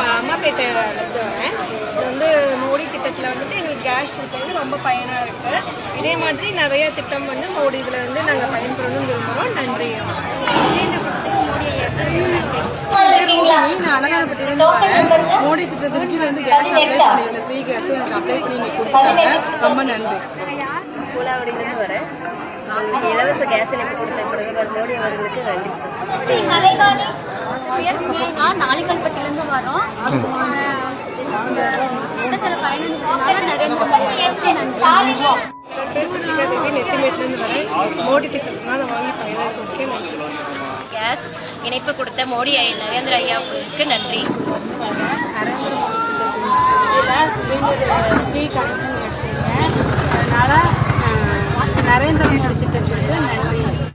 இப்போ அம்மாப்பேட்டையில இருந்து வரேன் இது வந்து மோடி திட்டத்தில் வந்துட்டு எங்களுக்கு கேஸ் கொடுத்தது ரொம்ப பயனாக இருக்கு. இதே மாதிரி நிறைய திட்டம் வந்து மோடி இதில் வந்து நாங்கள் பயன்பெறணும்னு விரும்புகிறோம் நன்றி. நான் அலங்காரப்பட்டியிலேருந்து வரேன் மோடி திட்டத்தின் கீழ வந்து கேஸ் அப்ளை பண்ணியிருந்தேன் ஃப்ரீ கேஸ் எனக்கு அப்ளை பண்ணி எனக்கு கொடுத்தாங்க. ரொம்ப நன்றி. வரேன் இலவச கேஸ் இணைப்பு கொடுத்த பிரதமர் மோடி அவர்களுக்கு நன்றி சார் நாளிக்கல்பட்டிலேருந்து வரோம். மோடி திட்டத்தினால வாங்கி நன்றி கேஸ் இணைப்பு கொடுத்த மோடி நரேந்திர ஐயாவுக்கு நன்றி Narendra Modi cylinder free connection எடுத்திருக்கேன் அதனால நரேந்திர மோடி